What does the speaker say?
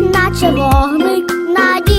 наче вогник, надія